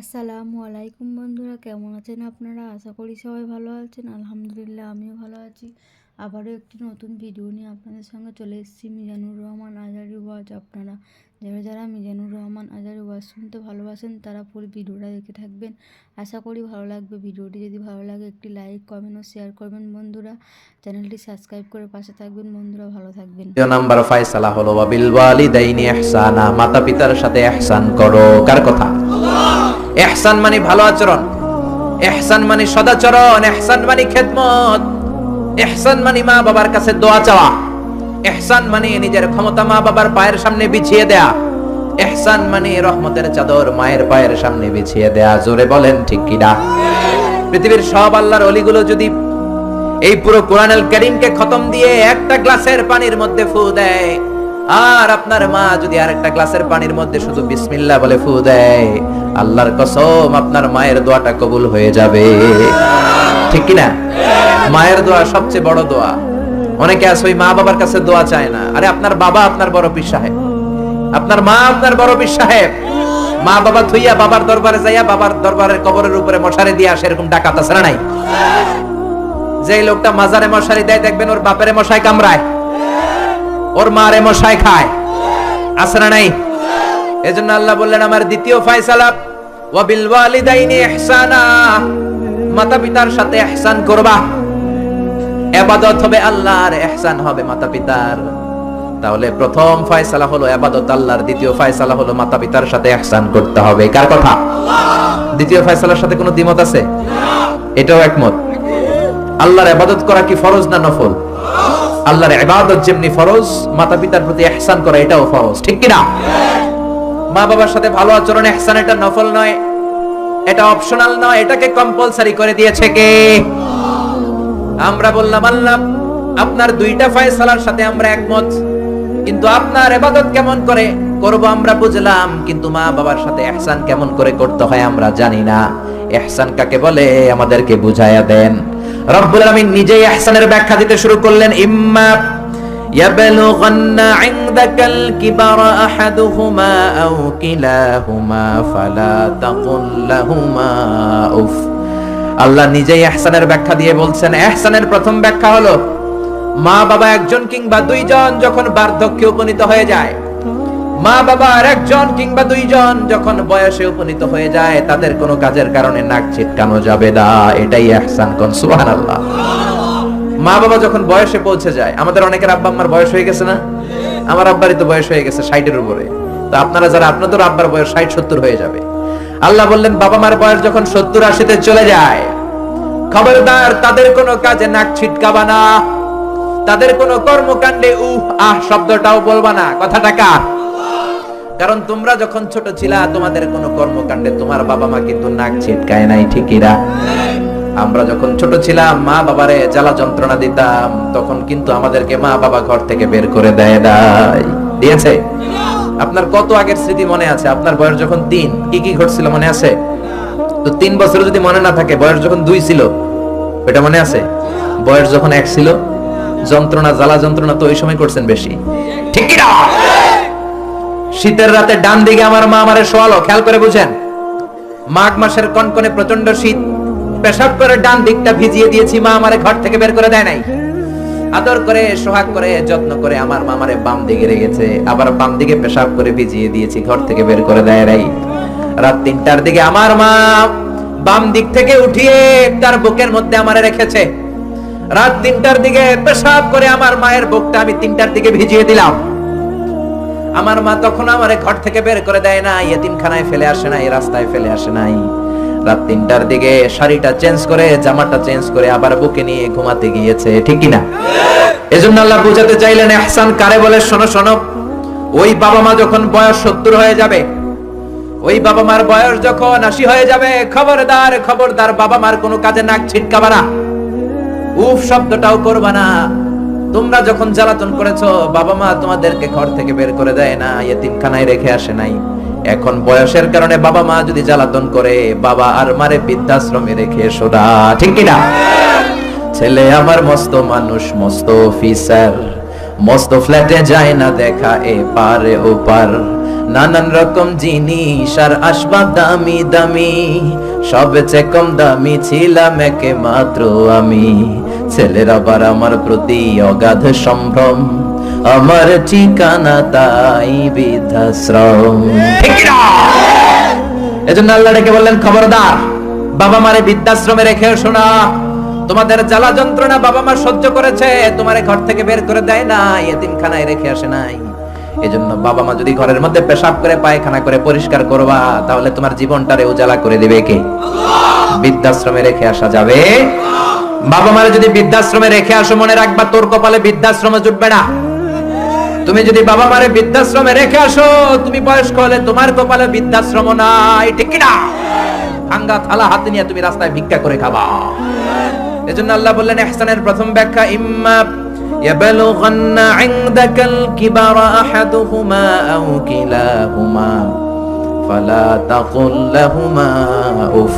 আসসালামু আলাইকুম বন্ধুরা, কেমন আছেন আপনারা? আশা করি সবাই ভালো আছেন। আলহামদুলিল্লাহ, আমিও ভালো আছি। আবারও একটি নতুন ভিডিও নিয়ে আপনাদের সঙ্গে চলে এসেছি, মিজানুর রহমান আজারি ওয়াজ। আপনারা যারা যারা মিজানুর রহমান আজারি ওয়াজ শুনতে ভালোবাসেন, তারা পুরো ভিডিওটা দেখে থাকবেন। আশা করি ভালো লাগবে। ভিডিওটি যদি ভালো লাগে, একটি লাইক কমেন্ট ও শেয়ার করবেন বন্ধুরা। চ্যানেলটি সাবস্ক্রাইব করে পাশে থাকবেন বন্ধুরা, ভালো থাকবেন। নাম্বার ফয়সালা হলো ওয়াবিল ওয়ালিদাইনি ইহসানা মাতা পিতার সাথে ইহসান করো। কার কথা? ইহসান মানে ভালো আচরণ। ইহসান মানে সদাচরণ এহসান মানে খেদমত। এহসান মানে মা বাবার কাছে দোয়া চাওয়া। ইহসান মানে নিজের ক্ষমতা মা বাবার পায়ের সামনে বিছিয়ে দেয়া। এহসান মানে রহমতের চাদর মায়ের পায়ের সামনে বিছিয়ে দেয়া। জোরে বলেন ঠিক কিনা? পৃথিবীর সব আল্লাহর অলিগুলো যদি এই পুরো কোরআনুল করিমকে খতম দিয়ে একটা গ্লাসের পানির মধ্যে ফু দেয় আর আপনার মা যদি আরেকটা গ্লাসের পানির মধ্যে শুধু বিসমিল্লাহ বলে ফু দেয়, আল্লাহর কসম, আপনার মায়ের দোয়াটা কবুল হয়ে যাবে। ঠিক কি না মায়ের দোয়া সবচেয়ে বড় দোয়া। অনেকে আছে, ওই মা বাবার কাছে দোয়া চায় না। আরে, আপনার বাবা আপনার বড় পীর সাহেব। আপনার মা আপনার বড় পীর সাহেব। মা বাবা থুইয়া বাবার দরবারে যাইয়া বাবার দরবারের কবরের উপরে মশারি দিয়ে আসে, এরকম ডাকাত আছে নাই? যে লোকটা মাজারে মশারি দেয়, দেখবেন ওর বাপেরে মশাই কামড়ায়। ওর মারে মশাই খায়। আছে না নাই? এজন্য আল্লাহ বললেন, আমার দ্বিতীয় ফয়সালা, ওয়াবিল ওয়ালিদাইনি ইহসানা। মাতা পিতার সাথে ইহসান করবা। ইবাদত হবে আল্লাহর, ইহসান হবে মাতা পিতার তাহলে প্রথম ফয়সালা হলো ইবাদত আল্লাহর দ্বিতীয় ফয়সালা হলো মাতা পিতার সাথে ইহসান করতে হবে। কার কথা? দ্বিতীয় ফয়সালার সাথে কোনো দ্বিমত আছে? এটাও একমত। আল্লাহর ইবাদত করা কি ফরজ না নফল? আল্লাহর ইবাদত যেমনি ফরজ মাতা পিতার প্রতি ইহসান করা এটাও ফরজ। ঠিক কি না মা বাবার সাথে ভালো আচরণ, ইহসান এটা নফল নয়, এটা অপশনাল নয়, এটাকে কম্পালসারি করে দিয়েছে কে? আমরা বললাম, আল্লাহ, আপনার দুইটা ফয়সালার সাথে আমরা একমত, কিন্তু আপনার ইবাদত কেমন করে করব আমরা বুঝলাম, কিন্তু মা বাবার সাথে ইহসান কেমন করে করতে হয় আমরা জানি না। ইহসান কাকে বলে? আমাদেরকে বুঝায়া দেন। রব্বুল আলামিন নিজেই ইহসানের ব্যাখ্যা দিতে শুরু করলেন ইম্মা يبلغن عندك الكبر أحدهما أو كلاهما فلا تقل لهما أف আল্লাহ নিজেই ইহসানের ব্যাখ্যা দিয়ে বলছেন ইহসানের প্রথম ব্যাখ্যা হলো মা বাবা একজন কিংবা দুইজন যখন বার্ধক্যে উপনীত হয়ে যায় মা বাবা আর একজন কিংবা দুইজন যখন বয়সে উপনীত হয়ে যায়, তাদের কোনো কাজের কারণে নাক ছিটকানো যাবে না। এটাই ইহসান কোন, সুবহানাল্লাহ। মা বাবা যখন বয়সে পৌঁছে যায়, আমাদের অনেকের আব্বা আম্মার বয়স হয়ে গেছে না? আমার আব্বারই তো বয়স হয়ে গেছে ষাটের উপরে। তো আপনারা যারা আপনাদের আব্বার বয়স ষাট, সত্তর হয়ে যাবে। আল্লাহ বললেন, বাবা মার বয়স যখন সত্তর আশিতে চলে যায়, খবরদার, তাদের কোনো কাজে নাক ছিটকাবা না। তাদের কোনো কর্মকাণ্ডে উহ, আহ, শব্দটাও বলবা না। কথাটা কার? কারণ তোমরা যখন ছোট ছিলা, তোমাদের কোনো কর্মকাণ্ডে তোমার বাবা মা কিন্তু নাক ছিটকায় নাই ঠিকিরা আমরা যখন ছোট ছিলাম, মা বাবারে জ্বালা যন্ত্রণা দিতাম, তখন কিন্তু আমাদেরকে মা বাবা ঘর থেকে বের করে দেয় দেয় দিয়েছে? আপনার কত আগের স্মৃতি মনে আছে? আপনার বয়স যখন তিন, কি কি ঘটছিল মনে আছে? তো তিন বছর যদি মনে না থাকে, বয়স যখন দুই ছিল, এটা মনে আছে? বয়স যখন এক ছিল, যন্ত্রণা, জ্বালা যন্ত্রণা তো ওই সময় করছেন বেশি। ঠিক না? শীতের রাতে ডান দিকে আমার মা আমারে শোয়ালো, খেয়াল করে বুঝেন। মাঘ মাসের কনকনে প্রচণ্ড শীত, পেশাব করে ডান দিকটা ভিজিয়ে দিয়েছি, মা আমারে ঘর থেকে বের করে দেয় নাই। আদর করে, সোহাগ করে, যত্ন করে আমার মা আমারে বাম দিকে রেখেছে, আবার বাম দিকে পেশাব করে ভিজিয়ে দিয়েছি, ঘর থেকে বের করে দেয় নাই। রাত তিনটার দিকে আমার মা বাম দিক থেকে উঠিয়ে তার বুকের মধ্যে আমারে রেখেছে। রাত তিনটার দিকে পেশাব করে আমার মায়ের বুকটা আমি তিনটার দিকে ভিজিয়ে দিলাম। আমার মা তখন আমারে ঘর থেকে বের করে দেয় না ইয়েতিমখানায় ফেলে আসে নাই, রাস্তায় ফেলে আসে নাই। রাত তিনটার দিকে শাড়িটা চেঞ্জ করে, জামাটা চেঞ্জ করে আবার বুকে নিয়ে ঘুমাতে গিয়েছে, ঠিক কি না এজন্য আল্লাহ বুঝাতে চাইলেন, এহসান কারে বলে? শোনো শোনো, ওই বাবা মা যখন বয়স সত্তর হয়ে যাবে, ওই বাবা মার বয়স যখন আশি হয়ে যাবে, খবরদার খবরদার বাবা মার কোনো কাজে নাক ছিটকাবা না। উফ, শব্দটাও করবা না। তোমরা যখন জ্বালাতন করেছ, বাবা মা তোমাদেরকে ঘর থেকে বের করে দেয় না, এতিমখানায় রেখে আসে নাই। এখন বয়সের কারণে বাবা মা যদি জ্বালাতন করে, বাবা আর মারে বৃদ্ধাশ্রমে রেখে সোনা ঠিক কিনা? ছেলে আমার মস্ত মানুষ, মস্ত অফিসার মস্ত ফ্ল্যাটে যায় না দেখা এ পারে, ও পার। নানান রকম জিনিস আর আসবাব দামি দামি সবচেয়ে কম দামি ছিলাম একে মাত্র আমি। ছেলের আবার আমার প্রতি অগাধ সম্ভ্রম। আমার ঠিকানা তাই বৃদ্ধাশ্রম। না? এজন্য আল্লাহ ডেকে বললেন, খবরদার, বাবা মারে বৃদ্ধাশ্রমে রেখে শোনা তোমাদের জ্বালা যন্ত্রণা বাবা মা সহ্য করেছে, তোমারে ঘর থেকে বের করে দেয় না এতিমখানায় রেখে আসে নাই। এজন্য বাবা মা যদি ঘরের মধ্যে পেশাব করে, পায়খানা করে পরিষ্কার করবা, তাহলে তোমার জীবনটারে উজালা করে দিবে কে? বৃদ্ধাশ্রমে রেখে আসা যাবে বাবা মারে যদি বৃদ্ধাশ্রমে রেখে আসো মনে রাখবা তোর কপালে বৃদ্ধাশ্রমে জুটবে না তুমি যদি বাবা মারে বৃদ্ধাশ্রমে রেখে আসো তুমি বয়স্ক হলে তোমার কপালে বৃদ্ধাশ্রম নাই ঠিক কি না ভাঙ্গা থালা হাতে নিয়ে তুমি রাস্তায় ভিক্ষা করে খাবা এজন্য আল্লাহ বললেন ইহসানের প্রথম ব্যাখ্যা ইম্মা يبلغن عندك الكبر أحدهما أو كلاهما فلا تقل لهما উফ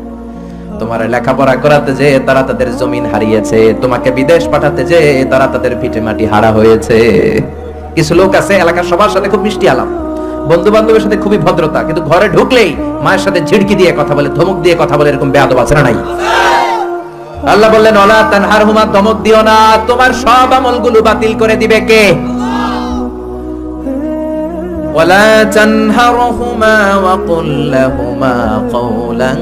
তোমার লেখাপড়া করাতে যে তারা তাদের জমিন হারিয়েছে। তোমাকে বিদেশ পাঠাতে যে তারা তাদের পিঠে মাটি হারা হয়েছে। কিছু লোক আছে, এলাকার সবার সাথে খুব মিষ্টি আলাপ। বন্ধু বান্ধবের সাথে খুবই ভদ্রতা, কিন্তু ঘরে ঢুকলেই মায়ের সাথে ঝিড়কি দিয়ে কথা বলে, ধমক দিয়ে কথা বলে এরকম বেয়াদব আছে না নাই? আল্লাহ বললেন ওলা তানহার হুমা ধমক দিও না, তোমার সব আমলগুলো বাতিল করে দিবে কে? ওয়ালা তানহারহুমা, ওয়া কুল লাহুমা কওলান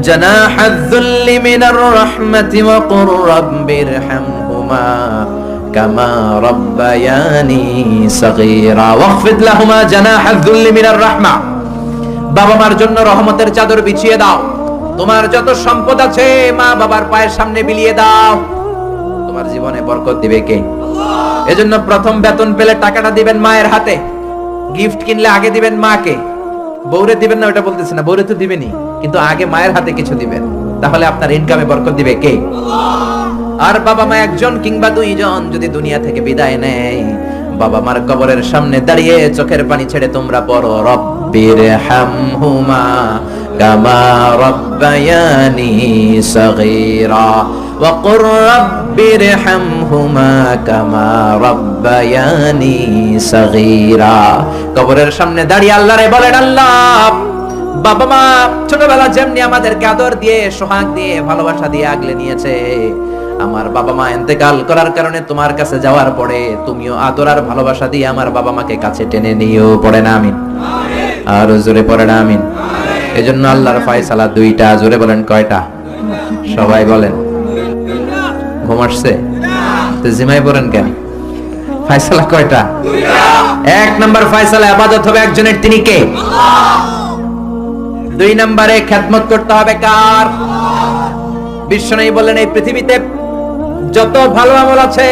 জানাহাদ যুল্লি মিনার রাহমাতি ওয়া কুর রাব্বিরহামহুমা কামা রাব্বায়ানি সাগীরা ওয়াখফিদ লাহুমা জানাহাদ যুল্লি মিনার রাহমা বাবা মার জন্য রহমতের চাদর বিছিয়ে দাও। তোমার যত সম্পদ আছে, মা বাবার পায়ের সামনে বিলিয়ে দাও। তোমার জীবনে বরকত দিবে কে? এজন্য প্রথম বেতন পেলে টাকাটা দিবেন মায়ের হাতে। গিফট কিনলে আগে দিবেন মাকে। বউরে দিবেন না ওটা বলতেছি না। বউরে তো দিবেনই, কিন্তু আগে মায়ের হাতে কিছু দিবেন। তাহলে আপনার ইনকামে বরকত দিবে কে? আর বাবা মা একজন কিংবা দুইজন যদি দুনিয়া থেকে বিদায় নেয়, বাবা মার কবরের সামনে দাঁড়িয়ে চোখের পানি ছেড়ে তোমরা পড়ো রব্বির হামহুমা কামা রব্বায়ানি সগীরা। وقل رب ارحمهما كما ربياني صغيرا কবরের সামনে দাঁড়িয়ে আল্লাহরে বলেন আল্লাহ বাবা মা ছোটবেলা যেমনি আমাদেরকে আদর দিয়ে সোহাগ দিয়ে ভালোবাসা দিয়ে আগলে নিয়েছে আমার বাবা মা এতেকাল করার কারণে তোমার কাছে যাওয়ার পরে তুমিও আদর আর ভালোবাসা দিয়ে আমার বাবা মাকে কাছে টেনে নিও পড়ে না আমিন আর জোরে পড়ে না আমিন এজন্য আল্লাহর ফয়সালা দুইটা জোরে বলেন কয়টা সবাই বলেন ঘুম আসছে? জিমাই পড়েন কেন? কয়টা? এক আবাদত হবে একজনের, তিনি কে? দুই খেদমত করতে হবে কার? বললেন, এই পৃথিবীতে যত ভালো আমল আছে,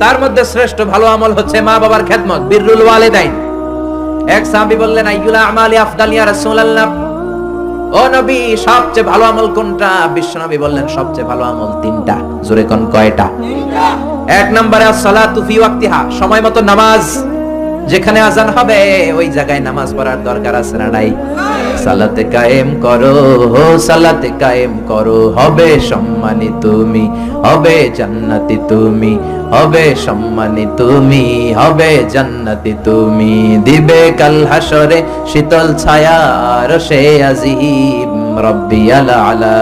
তার মধ্যে শ্রেষ্ঠ ভালো আমল হচ্ছে মা বাবার খেদমত বিররুল ওয়ালিদাইন। এক সাহাবী বললেন, আইয়ুল আমালি আফদালিয়া রাসূলুল্লাহ। ও নবী, সবচেয়ে ভালো আমল কোনটা? বললেন, সবচেয়ে ভালো আমল তিনটা। জোরে কোন কয়টা? এক নম্বরে ওয়াক্তিহা, সময় মতো নামাজ। যেখানে আজান হবে, ওই জায়গায় নামাজ পড়ার দরকার আছে না নাই? সালাতে কায়েম করো, সালাতে কায়েম করো। হবে সম্মানী তুমি, হবে জান্নাতি তুমি। হবে সম্মানী তুমি, হবে জান্নাতি তুমি। দিবে কাল হাসরে শীতল ছায়া, রসে আজিম রব্বি আলা আলা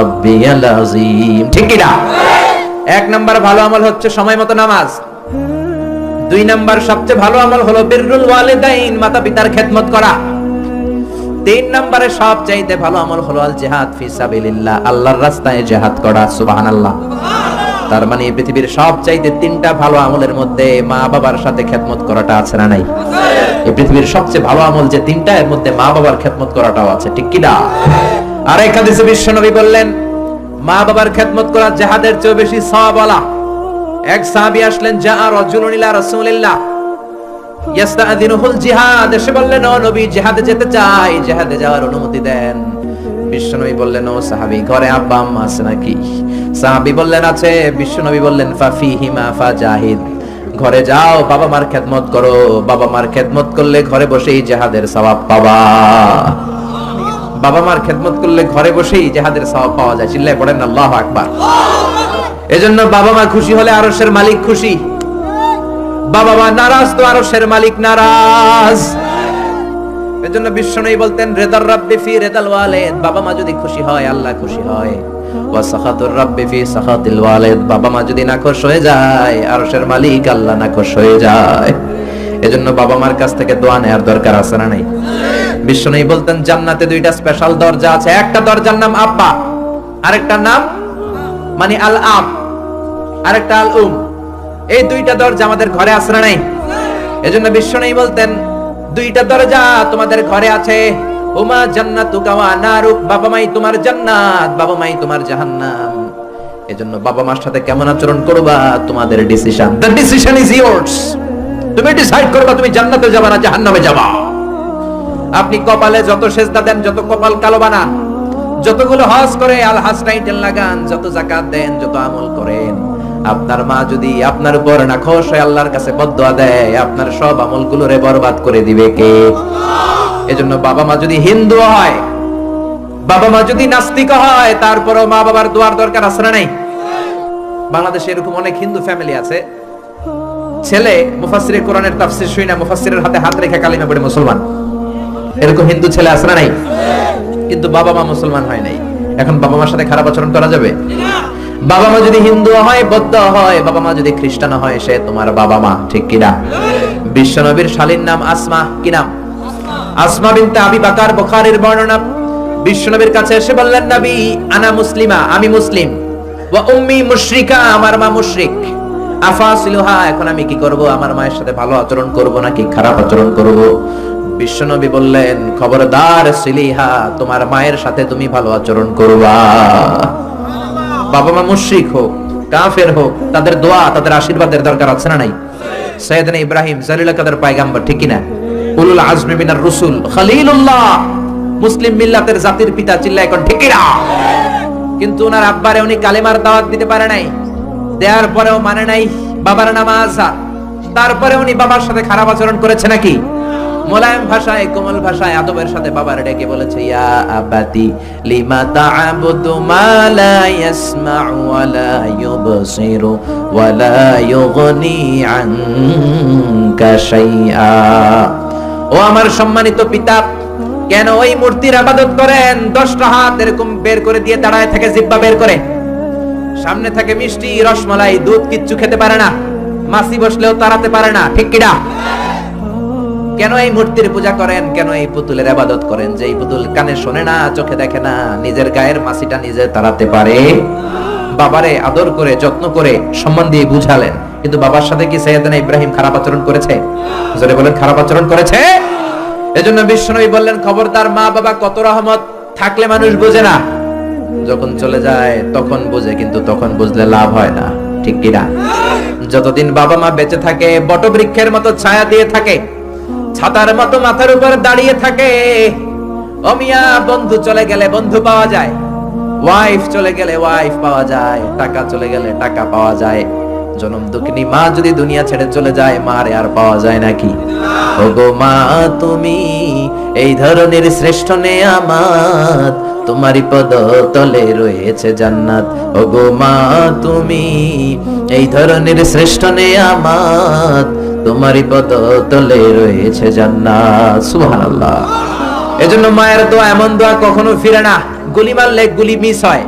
রব্বি আলা আজিম। ঠিক না? এক নাম্বার ভালো আমল হচ্ছে সময় মতো নামাজ। দুই নাম্বার সবচেয়ে ভালো আমল হলো বিররুল ওয়ালিদাইন মাতা পিতার খেদমত করা। তিন নম্বরে সব চাইতে ভালো আমল হলো আল জিহাদ ফি সাবিলিল্লাহ, আল্লাহর রাস্তায় জিহাদ করা, সুবহানাল্লাহ। তার মানে পৃথিবীর সব চাইতে তিনটা ভালো আমলের মধ্যে মা বাবার সাথে খেদমত করাটা আছে না নাই? এই পৃথিবীর সবচেয়ে ভালো আমল যে তিনটা, এর মধ্যে মা বাবার খেদমত করাটাও আছে, ঠিক কি না? আর এক হাদিসে বিশ্বনবী বললেন, মা বাবার খেদমত করা জিহাদের চেয়ে বেশি সওয়াব বলা এক সাহাবী আসলেন যা রাজুলুন ইলা রাসূলিল্লাহ। ইয়াস্তাদিনুহুল জিহাদ, এসে বললেন, ও নবী, জিহাদে যেতে চাই, জিহাদে যাওয়ার অনুমতি দেন। বিশ্বনবী বললেন, ও সাহাবী, ঘরে আব্বা আম্মা আছে নাকি? সাহাবী বললেন, আছে। বিশ্বনবী বললেন ফাফিহিমা ফাজাহিদ ঘরে যাও, বাবা মার খেদমত করো। বাবা মার খেদমত করলে ঘরে বসেই জিহাদের সওয়াব পাবা। বাবা মার খেদমত করলে ঘরে বসেই জিহাদের সওয়াব পাওয়া যায়। চিল্লায় পড়েন, আল্লাহু আকবার। এজন্য বাবা মা খুশি হলে আরশের মালিক খুশি। বাবা মা নারাজ তো আরশের মালিক নারাজ। এজন্য বিশ্বনবী বলতেন, রেদার রাব্বি ফি রেদাল ওয়ালিদ। বাবা মা যদি খুশি হয়, আল্লাহ খুশি হয়। ওয়া সাখাতুর রাব্বি ফি সাখাতিল ওয়ালিদ। বাবা মা যদি নাখোশ হয়ে যায়, আরশের মালিক আল্লাহ নাখোশ হয়ে যায়। এজন্য বাবা মার কাছ থেকে দোয়া নেয়ার দরকার আছে না নাই? বিশ্বনবী বলতেন, জান্নাতে দুইটা স্পেশাল দরজা আছে। একটা দরজার নাম আব্বা আরেকটার নাম মানে আল আব আরেকটা আল উম এই দুইটা দরজা আমাদের ঘরে আছে না নাই? এজন্য বিশ্ব নেই বলতেন দুইটা দরজা তোমাদের ঘরে আছে। উমা জান্নাতু কাওয়া নারুক, বাবা মাই তোমার জান্নাত, বাবা মাই তোমার জাহান্নাম। এজন্য বাবা মার সাথে কেমন আচরণ করবা, তোমাদের decision the decision is yours তুমি ডিসাইড করবা, তুমি জান্নাতে যাবা না জাহান্নামে যাবা। আপনি কপালে যত সেজদা দেন, যত কপাল কালো বানান, যতগুলো হজ করে আল হাজ টাইটেল লাগান, যত জাকাত দেন, যত আমল করেন। আপনার মা যদি আপনার উপর না খোশ হয়ে, আল্লাহর কাছে বদদোয়া দেয়, আপনার সব আমলগুলোরে বরবাদ করে দিবে কে? এজন্য বাবা মা যদি হিন্দু হয়, বাবা মা যদি নাস্তিক হয়, তারপরেও মা বাবার দোয়ার দরকার আছে না নাই? বাংলাদেশে এরকম অনেক হিন্দু ফ্যামিলি আছে। ছেলে মুফাসসিরে কোরআনের তাফসীর শুই না, মুফাসসিরের হাতে হাত রেখে কালিমা পড়ে মুসলমান। এরকম হিন্দু ছেলে আছে না নাই? কিন্তু বাবা মা মুসলমান হয় নাই। এখন বাবা মার সাথে খারাপ আচরণ করা যাবে? বাবা মা যদি হিন্দু হয়, বৌদ্ধ হয়, বাবা মা যদি খ্রিস্টান হয়, সে তোমার বাবা মা, ঠিক কিনা? বিশ্বনবীর শালীর নাম আসমা, কি নাম? আসমা বিনতে আবি বাকার, বুখারীর বর্ণনা বিশ্বনবীর কাছে এসে বললেন, নবী, আনা মুসলিমা, আমি মুসলিম। ওয়া উম্মি মুশরিকা, আমার মা মুশরিক। আফাসিলুহা এখন আমি কি করব? আমার মায়ের সাথে ভালো আচরণ করব নাকি খারাপ আচরণ করব? বিশ্বনবী বললেন, খবরদার সিলিহা, তোমার মায়ের সাথে তুমি ভালো আচরণ করবা। বাবা মা মুশরিক হোক, কাফের হোক, তাদের দোয়া, তাদের আশীর্বাদের দরকার আছে না নাই? সৈয়দনা ইব্রাহিম জালিল কাদের পায়গাম্বর, ঠিক না উলুল আজমি মিনার রসুল, খলিলুল্লাহ! মুসলিম মিল্লাতের জাতির পিতা চিল্লা এখন ঠিক না কিন্তু ওনার আব্বারে উনি কালেমার দাওয়াত দিতে পারে নাই। দেওয়ার পরেও মানে নাই বাবার নামাজ তারপরে উনি বাবার সাথে খারাপ আচরণ করেছে নাকি? মোলায়েম ভাষায়, কোমল ভাষায় আদবের সাথে বাবার ডেকে বলেছে, ইয়া আবাতি লিমা তা'বুদু মা লা ইয়াসমা'ু ওয়া লা ইউবসিরু ওয়া লা ইউগনি আনকা শাইআ। ও আমার সম্মানিত পিতা, কেন ওই মূর্তির আবাদত করেন? দশটা হাত এরকম বের করে দিয়ে দাঁড়ায় থাকে জিব্বা বের করে। সামনে থাকে মিষ্টি, রসমালাই, দুধ কিচ্ছু খেতে পারে না। মাসি বসলেও তাড়াতে পারে না। ঠিক কিনা? কেন এই মূর্তির পূজা করেন? কেন এই পুতুলের আবাদত করেন? যে এই পুতুল কানে শোনে না, চোখে দেখে না, নিজের গায়ের মাসিটা নিজে তাড়াতে পারে। বাবারে আদর করে, যত্ন করে, সম্মান দিয়ে বুঝালেন। কিন্তু বাবার সাথে কি সৈয়দনা ইব্রাহিম খারাপ আচরণ করেছে? জোরে বলেন, খারাপ আচরণ করেছে? এজন্য বিশ্বনবী বললেন, খবরদার মা বাবা, কত রহমত। থাকলে মানুষ বোঝে না। যখন চলে যায়, তখন বোঝে, কিন্তু তখন বুঝলে লাভ হয় না। ঠিক কিনা যতদিন বাবা মা বেঁচে থাকে, বটবৃক্ষের মতো ছায়া দিয়ে থাকে ছাতার মতো মাথার উপর দাঁড়িয়ে থাকে। অমিয়া বন্ধু চলে গেলে বন্ধু পাওয়া যায়। ওয়াইফ চলে গেলে ওয়াইফ পাওয়া যায়। টাকা চলে গেলে টাকা পাওয়া যায়। জনম দুঃখিনী মা যদি দুনিয়া ছেড়ে চলে যায়, মারে আর পাওয়া যায় নাকি ওগো মা, তুমি এই ধরনের শ্রেষ্ঠ নেয়ামাত তোমারই পদ তলে রয়েছে জান্নাত। ওগো মা, তুমি এই ধরনের শ্রেষ্ঠ নেয়ামাত তোমারই পদ তলে রয়েছে জান্নাত, সুবহানাল্লাহ। এজন্য মায়ের দোয়া, এমন দোয়া কখনো ফিরে না। গুলি মারলে গুলি মিস হয়।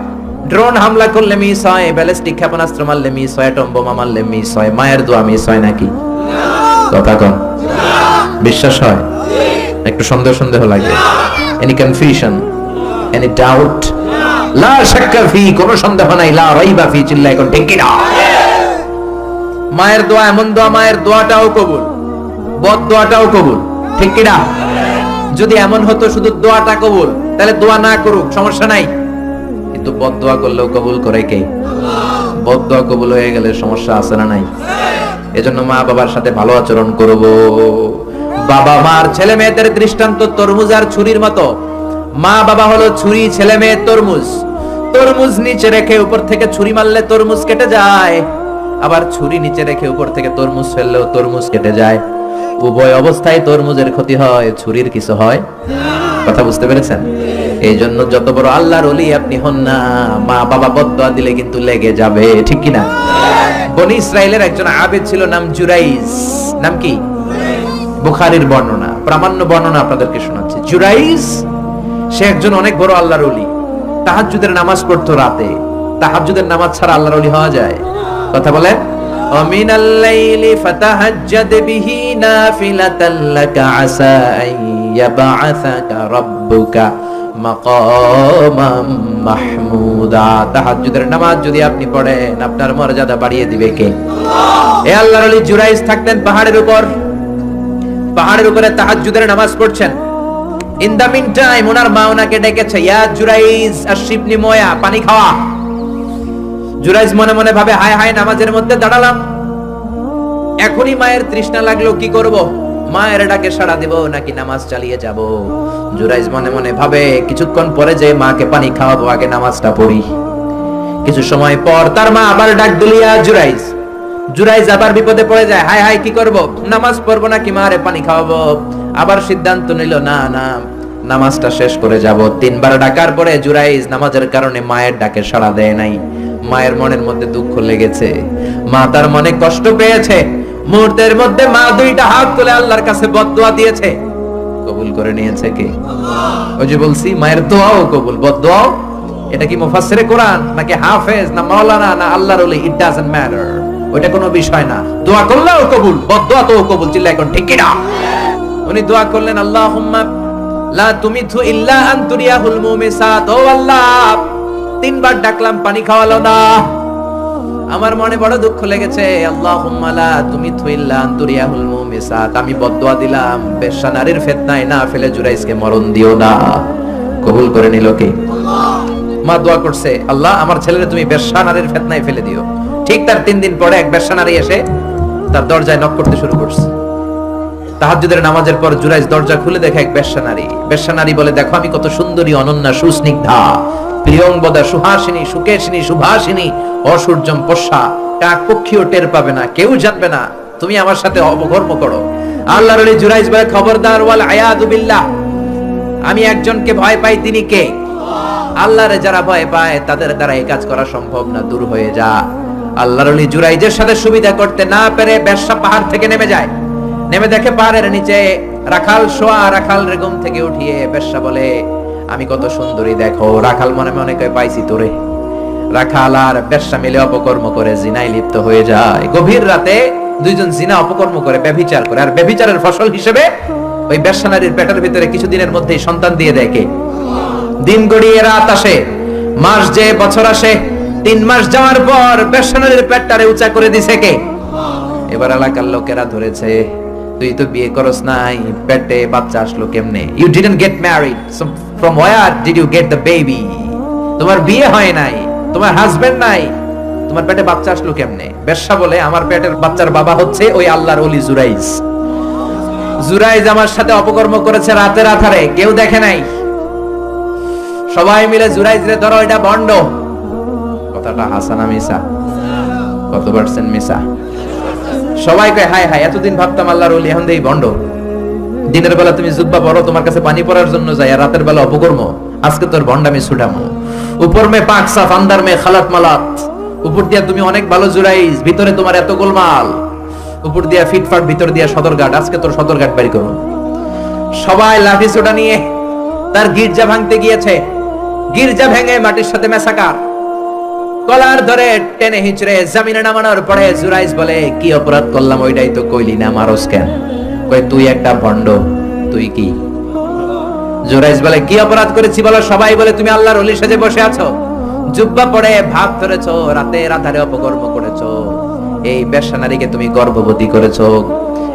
ড্রোন হামলা করলে মিস হয়। ব্যালিস্টিক ক্ষেপণাস্ত্র মারলে মিস হয়। অ্যাটম বোমা মারলে মিস হয়। মায়ের দোয়া মিস হয় নাকি? কথা কন। বিশ্বাস হয়? একটু সন্দেহ সন্দেহ লাগে। এনি কনফিউশন এনি ডাউট লা শাক্কা ফি, কোনো সন্দেহ নাই। লা রাইবা ফি চিল্লা এখন ঠিক কি না মায়ের দোয়া, এমন দোয়া মায়ের দোয়াটাও কবুল, বদ দোয়াটাও কবুল, ঠিক কি না? যদি এমন হতো শুধু দোয়াটা কবুল, তাহলে দোয়া না করুক, সমস্যা নাই। কিন্তু বদ দোয়া করলেও কবুল করে কে? বদ দোয়া কবুল হয়ে গেলে সমস্যা আছে না নাই? এজন্য মা বাবার সাথে ভালো আচরণ করব। বাবা মার ছেলে মেয়েদের দৃষ্টান্ত তরমুজ আর ছুরির মতো। মা বাবা হলো ছুরি, ছেলে মেয়ে তরমুজ। তরমুজ নিচে রেখে উপর থেকে ছুরি মারলে তরমুজ কেটে যায়। আবার ছুরি নিচে রেখে উপর থেকে তরমুজ ফেললেও তরমুজ কেটে যায়। উভয় অবস্থায় তরমুজের ক্ষতি হয়, ছুরির কিছু হয়। কথা বুঝতে পেরেছেন? এই জন্য যত বড় আল্লাহর অলি আপনি হন না, মা বাবা বদয়া দিলে কিন্তু লেগে যাবে, ঠিক কি না বনি ইসরায়েলের একজন আবেদ ছিল, নাম জুরাইজ নাম কি? বুখারীর বর্ণনা, প্রামাণ্য বর্ণনা আপনাদেরকে শোনাচ্ছি। জুরাইজ সে একজন অনেক বড় আল্লাহর অলি তাহাজ্জুদের নামাজ পড়তো রাতে। তাহাজ্জুদের নামাজ ছাড়া আল্লাহর অলি হওয়া যায়? কথা বলেন ومن الليل فتهجد به نافلة لك عسى أن يبعثك ربك مقاما محمودا তাহাজ্জুদের নামাজ যদি আপনি পড়েন আপনার মর্যাদা বাড়িয়ে দিবে কে এ আল্লাহর ওলি জুরাইজ থাকতেন পাহাড়ের উপর পাহাড়ের উপরে তাহাজ্জুদের নামাজ পড়ছেন ইন দা মিন টাইম ওনার মা ওনাকে ডেকেছে ইয়া জুরাইজ আর শিবনি ময়া পানি খাওয়া জুরাইজ মনে মনে ভাবে, হায় হায়, নামাজের মধ্যে দাঁড়ালাম। এখনই মায়ের তৃষ্ণা লাগল, কি করব? মায়ের ডাকে সাড়া নাকি নামাজ চালিয়ে যাব? জুরাইজ মনে মনে ভাবে, কিছুক্ষণ পরে যে মাকে পানি খাওয়াবো, আগে নামাজটা পড়ি। কিছু সময় পর তার মা আবার ডাক দিলিয়া, জুরাইজ জুরাইজ আবার বিপদে পড়ে যায়। হায় হায়, কি করব? নামাজ পড়ব নাকি মারে পানি খাওয়াবো? আবার সিদ্ধান্ত নিল, না না, নামাজটা শেষ করে যাব। তিনবার ডাকার পরে জুরাইজ নামাজের কারণে মায়ের ডাকে সাড়া দেয় নাই। মায়ের মনের মধ্যে দুঃখ লেগেছে। মা তার মনে কষ্ট পেয়েছে। মুহূর্তের মধ্যে মা দুইটা হাত তুলে আল্লাহর কাছে বদদোয়া দিয়েছে। কবুল করে নিয়েছে কে? ওই যে বলছি, মায়ের দোয়াও কবুল। বদদোয়াও? এটা কি মুফাসসিরে কোরআন, নাকি হাফেজ, না মাওলানা, না আল্লাহর ওলি? ইট ডাজন্ট ম্যাটার ওটা কোনো বিষয় না। দোয়া করলেও কবুল বদদোয়া তো কবুল। চিল্লা, এখন ঠিক কি না উনি দোয়া করলেন, আল্লাহুম্মা লা তুমিথু ইল্লা আন তুরিয়াহুল মুমিসাত। ও আল্লাহ তিনবার ডাকলাম, পানি খাওয়ালো না। আমার মনে বড় দুঃখ লেগেছে। তুমিথু তুরিয়াহুল মুমিসাত। আমি বদদোয়া দিলাম নারীর ফিতনায় না ফেলে জুরাইসকে মরণ দিও না। কবুল করে নিল কে? মা দোয়া করছে, আল্লাহ, আমার ছেলেরে তুমি নারীর ফেতনায় ফেলে দিও। ঠিক তার তিন দিন পরে এক বেশ্যা নারী এসে তার দরজায় নক করতে শুরু করছে। তাহাজ্জুদের নামাজের পর জুরাইজ দরজা খুলে দেখে এক বেশ্যা নারী। নারী বলে, দেখো আমি কত সুন্দরী, অনন্যা, সুস্নিগ্ধা। প্রিয়ংবদা সুহাসিনী, সুকেশিনী, সুভাসিনী অসূর্যম পশা কাক পক্ষীও টের পাবে না, কেউ জানবে না। তুমি আমার সাথে অপকর্ম করো। আল্লাহর আলী জুরাইজ বলে, খবরদার, ওয়াল আয়াদু বিল্লাহ। আমি একজনকে ভয় পাই, তিনি কে? আল্লাহরে যারা ভয় পায়, তাদের দ্বারা এই কাজ করা সম্ভব না, দূর হয়ে যা। আল্লাহর আলী জুরাইজের সাথে সুবিধা করতে না পেরে বেশ্যা পাহাড় থেকে নেমে যায়। নেমে দেখে পাহাড়ের নিচে রাখাল শোয়া রাখাল রেগম থেকে উঠিয়ে বেশ্যা বলে আমি কত সুন্দরী, দেখো। রাখাল মনে মনে কয়, পাইছি তোরে। রাখাল আর বেশ্যা মিলে অপকর্ম করে জিনায় লিপ্ত হয়ে যায়। গভীর রাতে দুইজন জিনা অপকর্ম করে, ব্যভিচার করে। আর ব্যভিচারের ফসল হিসেবে ওই বেশ্যা নারীর পেটের ভিতরে কিছুদিনের মধ্যেই সন্তান দিয়ে কে? দিন গড়িয়ে রাত আসে, মাস যে বছর আসে, তিন মাস যাওয়ার পর বেশ্যা নারীর পেটটারে উঁচা করে দিছে কে? এবার এলাকার লোকেরা ধরেছে, তুই তো বিয়ে করস নাই, পেটে বাচ্চা আসলো কেমনে? You didn't get married from where did you get the baby তোমার বিয়ে হয় নাই, তোমার হাজবেন্ড নাই। তোমার পেটে বাচ্চা আসলো কেমনে? বেশ্যা বলে আমার পেটের বাচ্চার বাবা হচ্ছে ওই আল্লাহর ওলি জুরাইজ। জুরাইজ আমার সাথে অপকর্ম করেছে রাতের আধারে, কেউ দেখে নাই। সবাই মিলে জুরাইজ রে ধরো, এটা বন্ড কথাটা হাসানা মিসা কত পার্সেন্ট মিসা? সবাই কয় হাই হাই এতদিন ভাবতাম আল্লাহর ওলি, এখন দেই বন্ড দিনের বেলা তুমি জুব্বা পড়ো, তোমার কাছে পানি পড়ার জন্য যাই আর রাতের বেলা অপকর্ম। আজকে তোর ভন্ডামি ছুটামো উপর মে পাক সাফ, আন্দার মে খালাত মালাত। উপর দিয়া তুমি অনেক ভালো জুরাইজ, ভিতরে তোমার এত গোলমাল। উপর দিয়া ফিটফাট, ভিতর দিয়া সদরঘাট, আজকে তোর সদরঘাট বাড়ি করো সবাই লাঠি সোটা নিয়ে, তার গির্জা ভাঙতে গিয়েছে। গির্জা ভেঙে মাটির সাথে মেসাকার কলার ধরে টেনে হিচড়ে, জামিনে নামানোর পরে জুরাইজ বলে, কি অপরাধ করলাম, ওইটাই তো কইলি না, মারস কেন? কই তুই একটা ভণ্ড, তুই কি? জুরাইজ বলে, কি অপরাধ করেছি বলো? সবাই বলে, তুমি আল্লাহর অলি সেজে বসে আছো। জুব্বা পরে ভাব ধরেছো, রাতে রাতারে অপকর্ম করেছ। এই বেশ্যা নারীকে তুমি গর্ভবতী করেছ।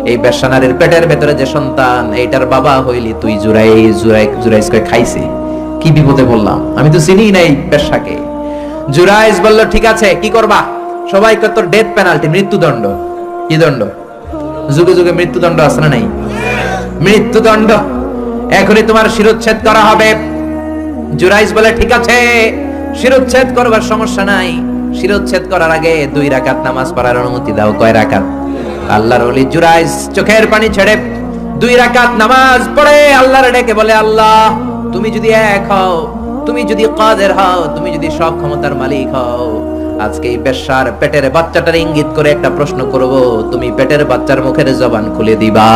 এই বেশ্যা নারীর পেটের ভেতরে যে সন্তান, এইটার বাবা হইলি তুই জুরাই জুরাই জুরাইজকে খাইছে। কি বিপদে বললাম আমি তো চিনি নাই বেশ্যাকে। জুরাইজ বলল, ঠিক আছে, কি করবা? সবাই কত ডেথ পেনাল্টি মৃত্যুদণ্ড। কি দণ্ড? যুগে যুগে মৃত্যুদণ্ড আছে না নাই? মৃত্যুদণ্ড। এখনই তোমার শিরোচ্ছেদ করা হবে। জুরাইজ বলে, ঠিক আছে, শিরোচ্ছেদ করবার সমস্যা নাই। শিরোচ্ছেদ করার আগে দুই রাকাত নামাজ পড়ার অনুমতি দাও। কয় রাকাত? আল্লাহর ওলি জুরাইজ চোখের পানি ছেড়ে দুই রাকাত নামাজ পড়ে, আল্লাহর ডেকে বলে, আল্লাহ, তুমি যদি এক হও, তুমি যদি কাদের হও, তুমি যদি সব ক্ষমতার মালিক হও আজকে এই বেশ্যার পেটের বাচ্চাটার ইঙ্গিত করে একটা প্রশ্ন করব, তুমি পেটের বাচ্চার মুখের জবান খুলে দিবা?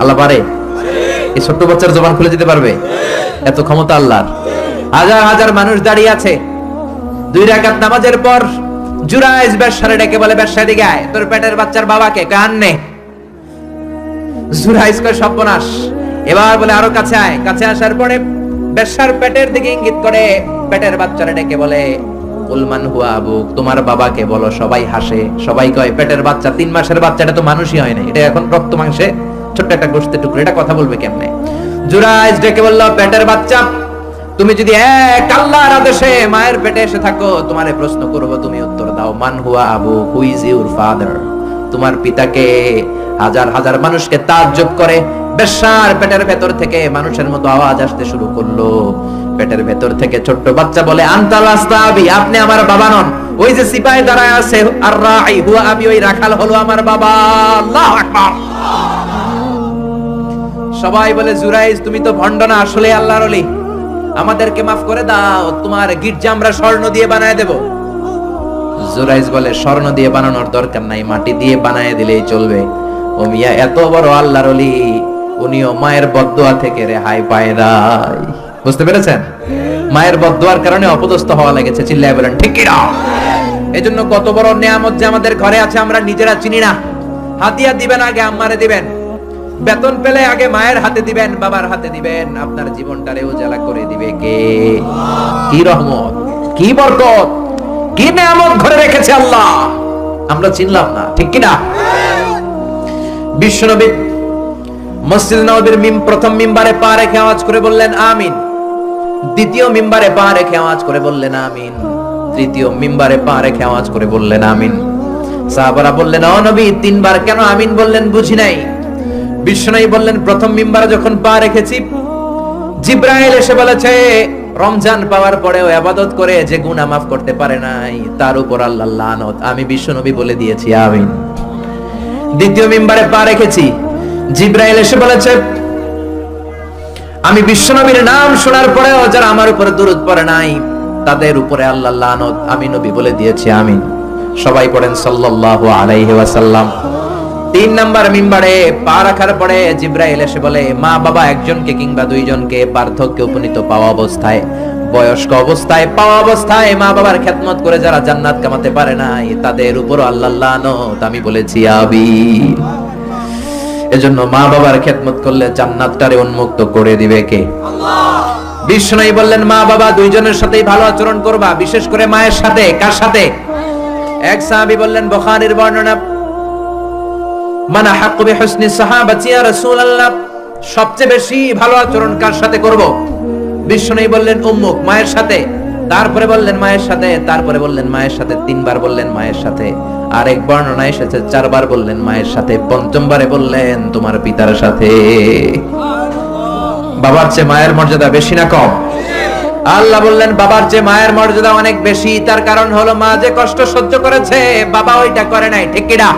আল্লাহ পারে? এই ছোট্ট বাচ্চার জবান খুলে দিতে পারবে? এত ক্ষমতা আল্লাহর। হাজার হাজার মানুষ দাঁড়িয়ে আছে। দুই রাকাত নামাজের পর জুরাইজ ব্যবসারে ডেকে বলে ব্যবসা দিকে আয়, তোর পেটের বাচ্চার বাবাকে কান নে জুরাইজ কয়, সর্বনাশ। এবার বলে, আরও কাছে আয়। কাছে আসার পরে ব্যবসার পেটের দিকে ইঙ্গিত করে পেটের বাচ্চারা ডেকে বলে উলমান হুয়া আবু তোমার বাবাকে বলো, সবাই হাসে, সবাই কয়, পেটের বাচ্চা, তিন মাসের বাচ্চাটা তো মানুষই হয় না, এটা এখন রক্ত মাংসে ছোট্ট একটা গোষ্ঠের টুকরো, এটা কথা বলবে কেমনে? জুরাইজ ডেকে বলল, পেটের বাচ্চা, তুমি যদি এক আল্লাহর আদেশে মায়ের পেটে এসে থাকো, তোমারে প্রশ্ন করব, তুমি উত্তর দাও, মান হুয়া আবু হু ইজ ইউর ফাদার? তোমার পিতাকে হাজার হাজার মানুষকে তাজ্জব করে, বেশ্যার পেটের ভেতর থেকে মানুষের মতো আওয়াজ আসতে শুরু করল। পেটের ভেতর থেকে ছোট্ট বাচ্চা বলে আনতাল আস্তাবি আপনি আমার বাবা নন। ওই যে সিপাহি দাঁড়ায় আছে, আর রাই হুয়া আমি ওই রাখাল হলো আমার বাবা। আল্লাহু আকবার। সবাই বলে, জুরাইজ, তুমি তো ভণ্ড না, আসলে আল্লাহর অলি আমাদেরকে মাফ করে দাও, তোমার গির্জা আমরা স্বর্ণ দিয়ে বানায় দেব। জুরাইজ বলে, স্বর্ণ দিয়ে বানানোর দরকার নাই, মাটি দিয়ে বানায় দিলেই চলবে। ও মিয়া, এত বড় আল্লাহর অলি উনিও মায়ের বদদোয়া থেকে রেহাই পায় নাই। বুঝতে পেরেছেন? মায়ের বদদোয়ার কারণে অপদস্থ হওয়া লেগেছে, চিল্লায় বলেন, ঠিক কিনা এজন্য কত বড় নেয়ামত যে আমাদের ঘরে আছে, আমরা নিজেরা চিনি না। হাতিয়া দিবেন, আগে আম্মারে দিবেন। বেতন পেলে আগে মায়ের হাতে দিবেন, বাবার হাতে দিবেন। আপনার জীবনটারে উজালা করে দিবে কে? কি রহমত, কি বরকত, কি নেয়ামত ঘরে রেখেছে আল্লাহ? আমরা চিনলাম না, ঠিক কি না? বিশ্বনবী মসজিদ নবীর মিম প্রথম মিম্বারে পা রেখে আওয়াজ করে বললেন, আমিন। দ্বিতীয় মিম্বারে পা রেখে আওয়াজ করে বললেন আমিন। তৃতীয় মিম্বারে পা রেখে আওয়াজ করে বললেন আমিন। সাহাবারা বললেন, ও নবী, তিনবার কেন আমিন বললেন বুঝি নাই? বিশ্বনবী বললেন, প্রথম মিম্বারে যখন পা রেখেছি, জিব্রাইল এসে বলেছে, রমজান পাওয়ার পরেও আবাদত করে যে গুনাহ মাফ করতে পারে নাই, তার উপর আল্লাহ লানত। আমি বিশ্বনবী বলে দিয়েছি, আমিন। দ্বিতীয় মিম্বারে পা রেখেছি, জিব্রাইল এসে বলেছে আমি বিশ্বনবীর নাম শোনার পরেও যারা আমার উপরে দূরত পড়ে নাই, তাদের উপরে আল্লাহ লানত আমি নবী বলে দিয়েছি, আমিন। সবাই পড়েন সাল্লাল্লাহু আলাইহি ওয়াসাল্লাম। তিন নাম্বার মিম্বারে পা রাখার পরে জিব্রাইল এসে বলে, মা বাবা একজনকে কিংবা দুইজনকে পার্থক্যে উপনীত পাওয়া অবস্থায়, বয়স্ক অবস্থায় পাওয়া অবস্থায় মা বাবার খেদমত করে যারা জান্নাত কামাতে পারে নাই, তাদের উপর আল্লাহ লানত আমি বলেছি আবি এজন্য মা বাবার খেদমত করলে জান্নাতটারে উন্মুক্ত করে দিবে কে? বিষ্ণু বললেন মা বাবা দুইজনের সাথেই ভালো আচরণ করবা বিশেষ করে মায়ের সাথে কার সাথে? এক সাহাবী বললেন বুখারীর বর্ণনা মানা হাক্কু বিহুসনি সাহাবাতি ইয়া রাসূলুল্লাহ। সবচেয়ে বেশি ভালো আচরণ কার সাথে করব? বিষ্ণু বললেন উম্মুক মায়ের সাথে। তারপরে বললেন মায়ের সাথে। তারপরে বললেন মায়ের সাথে। তিনবার বললেন মায়ের সাথে। আরেক বর্ণনা এসেছে, চারবার বললেন, মায়ের সাথে। পঞ্চমবারে বললেন, তোমার পিতার সাথে। বাবার চেয়ে মায়ের মর্যাদা বেশি না কম? আল্লাহ বললেন, বাবার চেয়ে মায়ের মর্যাদা অনেক বেশি। তার কারণ হলো, মা যে কষ্ট সহ্য করেছে, বাবা ওইটা করে নাই, ঠিক কিনা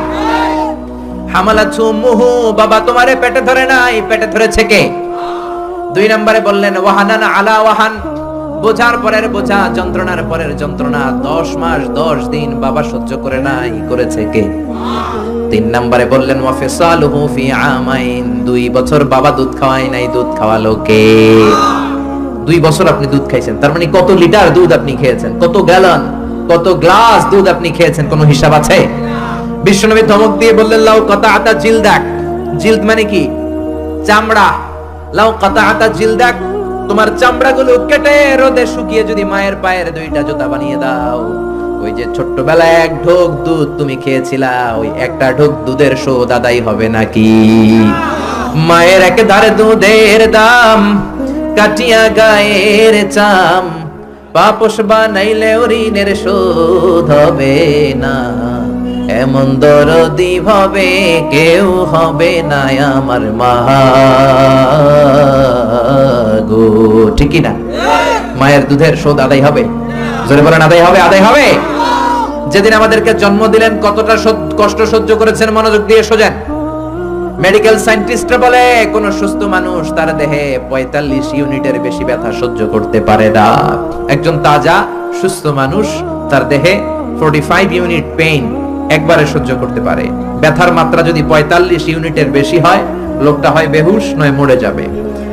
হামালাতু মুহু বাবা তোমারে পেটে ধরে নাই। পেটে ধরেছে কে? দুই নম্বরে বললেন, ওয়াহানান আলা ওয়াহান। বোঝার পরের বোঝা, যন্ত্রণার পরের যন্ত্রণা, দশ মাস, দশ দিন বাবা সহ্য করে নাই, করেছে কে? তিন নম্বরে বললেন দুই বছর বাবা দুধ খাওয়াই নাই, দুধ খাওয়ালো কে? দুই বছর আপনি দুধ খাইছেন, তার মানে কত লিটার দুধ আপনি খেয়েছেন, কত গ্যালন, কত গ্লাস দুধ আপনি খেয়েছেন, কোনো হিসাব আছে? বিশ্বনবী ধমক দিয়ে বললেন, লাউ কথা আতা জিলদাক জিলদ মানে কি? চামড়া। লাউ কাতাআতা জিলদাক তোমার চামড়াগুলো কেটে রোদে শুকিয়ে যদি মায়ের পায়ের দুইটা জুতা বানিয়ে দাও। ওই যে ছোট্টবেলায় এক ঢোক দুধ তুমি খেয়েছিলা, ওই একটা ঢোক দুধের শোধ আদায় হবে নাকি? মায়ের এক ধারে দুধের দাম, কাটিয়া গায়ের চাম পাপস বানাইলে ঋণের শোধ হবে না। এমন দরদি হবে কেউ হবে না আমার মা। গো, ঠিকই না? মায়ের দুধের শোধ আদায় হবে? জোরে বলেন, আদায় হবে আদায় হবে? যেদিন আমাদেরকে জন্ম দিলেন, কতটা কষ্ট সহ্য করেছেন, মনোযোগ দিয়ে সোজেন। মেডিকেল সায়েন্টিস্টরা বলে, কোন সুস্থ মানুষ তার দেহে পঁয়তাল্লিশ ইউনিটের বেশি ব্যথা সহ্য করতে পারে না। একজন তাজা, সুস্থ মানুষ তার দেহে ফোর্টি ফাইভ ইউনিট পেইন একবারে সহ্য করতে পারে। ব্যথার মাত্রা যদি পঁয়তাল্লিশ ইউনিটের বেশি হয়, লোকটা হয় বেহুশ, নয় মরে যাবে।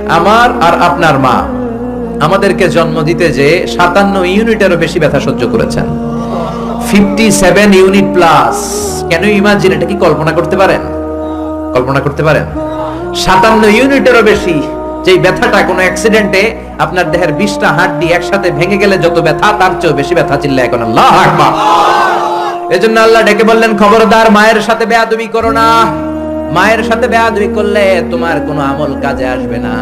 আমার আর আপনার মা। আমাদেরকে জন্ম দিতে যে সাতান্ন ইউনিটেরও বেশি ব্যথা সহ্য করেছেন। ফিফটি সেভেন ইউনিট প্লাস কেন ইমাজিন এটা কি কল্পনা করতে পারেন? কল্পনা করতে পারেন? সাতান্ন ইউনিটেরও বেশি। যেই ব্যথাটা কোনো অ্যাক্সিডেন্টে আপনার দেহের বিশটা হাড্ডি একসাথে ভেঙে গেলে যত ব্যথা, তার চেয়েও বেশি ব্যথা চিল্লা এখন আল্লাহ আকবার। এজন্য আল্লাহ ডেকে বললেন, খবরদার, মায়ের সাথে বেয়াদবি করো না। মায়ের সাথে বেয়াদবি করলে তোমার কোনো আমল কাজে আসবে না।